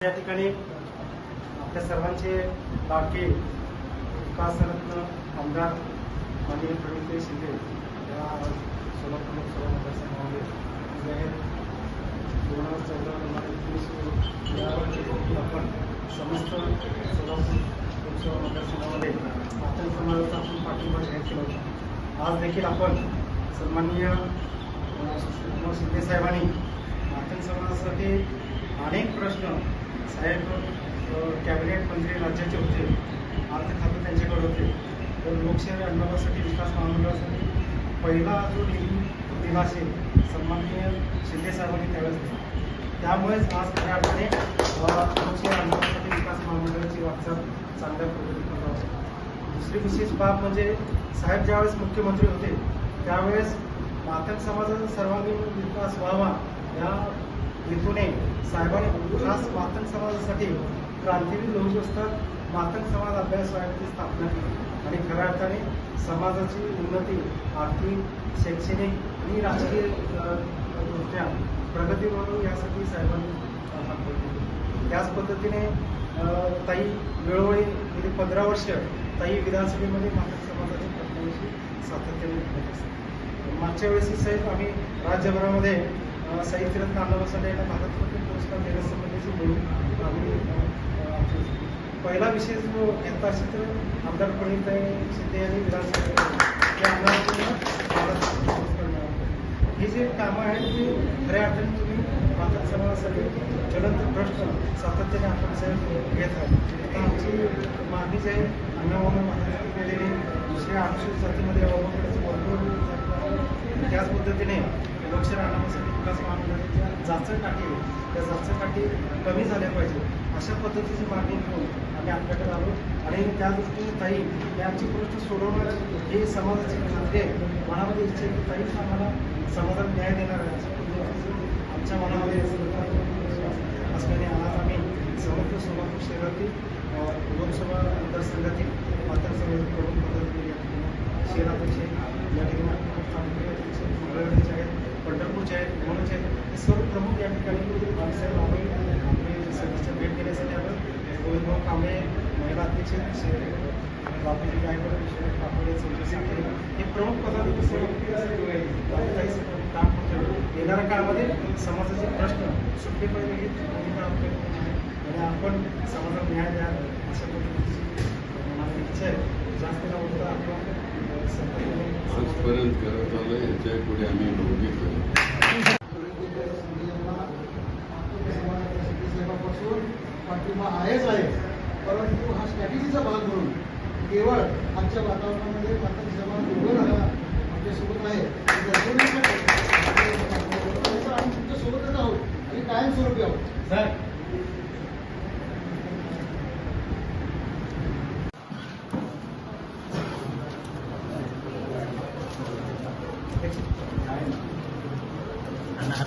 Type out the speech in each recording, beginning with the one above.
या ठिकाणी आपल्या सर्वांचे लाडके विकासरत्न आमदार माननीय प्रणित शिंदे या सोलापूर लोकसभा मतदारसंघामध्ये जाहीर दोन हजार चौदा दोन हजार एकोणीस या आपण समस्त सोलापूर लोकसभा मतदारसंघामध्ये आपण समाजाचा आपण पाठिंबा जाहीर केला होता. आज देखील आपण सन्माननीय अ, शिंदे साहेबांनी मातंग समाजासाठी अनेक प्रश्न साहेब कॅबिनेट मंत्री राज्याचे होते. अर्थ खातं त्यांच्याकडे होते. तर लोकशाही आंदोलनासाठी विकास महामंडळासाठी पहिला जो निधी दिला असेल सन्माननीय शिंदे साहेबांनी त्यावेळेस दिला. त्यामुळेच आज खऱ्या अर्थाने लोकशाही आंदोलनासाठी विकास महामंडळाची वाटचाल चांगल्या पद्धतीने होते दुसरी विशेष बाब म्हणजे साहेब ज्यावेळेस मुख्यमंत्री होते त्यावेळेस मातक समाजाचा सर्वांगीण विकास व्हावा या हेतूने साहेबांनी खास मातंग समाजासाठी क्रांतीवीर लोक मातंग समाज अभ्यास शाळेची स्थापना केली. आणि खऱ्या अर्थाने समाजाची उन्नती आर्थिक शैक्षणिक आणि राजकीय दृष्ट्या प्रगती म्हणून यासाठी साहेबांनी अ, हात त्याच पद्धतीने ताई वेळोवेळी गेली पंधरा वर्ष ताई विधानसभेमध्ये मातंग समाजाच्या प्रश्नाविषयी सातत्याने मागच्या वेळेस साहेब आम्ही राज्यभरामध्ये अ, साहित्यरत्न आंदोलनासाठी यांना भारतरत्न पुरस्कार देण्यासंबंधीची मोहीम आम्ही पहिला विषय जो घेतला असेल तर आमदार प्रणित शिंदे यांनी विधानसभा या आमदारांना पुरस्कार मिळाला. ही जी कामं आहेत ते खऱ्या अर्थाने तुम्ही भारत समाजासाठी ज्वलंत प्रश्न सातत्याने आपण साहेब घेत आहात. आमची मागणी जे आहे अन्नवान मातक केलेली दुसऱ्या अनुसूचित जातीमध्ये अवघड भरपूर त्याच पद्धतीने लक्ष राहण्यासाठी विकास महामंडळाच्या जाचक काठी त्या जाचक काठी कमी झाल्या पाहिजे अशा पद्धतीची मागणी घेऊन आम्ही आपल्याकडे आलो आणि त्या दृष्टीने ताई यांची गोष्ट सोडवणार हे समाजाचे खात्री आहे मनामध्ये इच्छा आहे की ताई आम्हाला समाजाला न्याय देणार आहे अशा आमच्या मनामध्ये असल्याने आज आम्ही समग्र सोलापूर शहरातील लोकसभा मतदारसंघातील मतदारसंघातील प्रमुख मतदार शहराध्यक्ष या ठिकाणी आपले तालुका अध्यक्ष मंगळवेढ्याचे आहेत पंढरपूरचे आहेत मोहनचे आहेत हे सर्व प्रमुख या ठिकाणी बाळासाहेब आम्ही आपले सर्विसच्या भेट देण्यासाठी आपण गोविंदभाऊ कांबळे महिला अध्यक्ष आहेत. शे- बापूजी गायकवाड विश्वनाथ कापडे संजय साखरे हे प्रमुख पदाधिकारी सर्व काही सर्व काम करतो येणाऱ्या काळामध्ये समाजाचे प्रश्न सुटले पाहिजे ही भूमिका आपल्याकडून आहे आणि आपण समाजाला न्याय द्या अशा पद्धतीची माझी इच्छा आहे जास्त न होता आपण अ, संपर्क आजपर्यंत करत आलं आहेच आहे. परंतु हा स्ट्रॅटेजीचा भाग म्हणून केवळ आजच्या वातावरणामध्ये मात्र समाज उभं राहा आमच्यासोबत आहे. आम्ही तुमच्या सोबतच आहोत आणि कायमस्वरूपी आहोत. सर.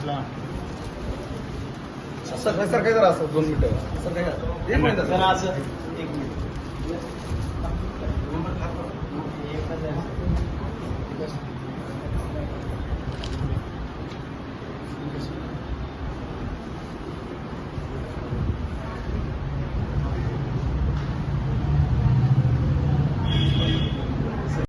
सर सर काय जरा असं दोन मिनिटं सर काय एक मिनिट सर असं एक मिनिट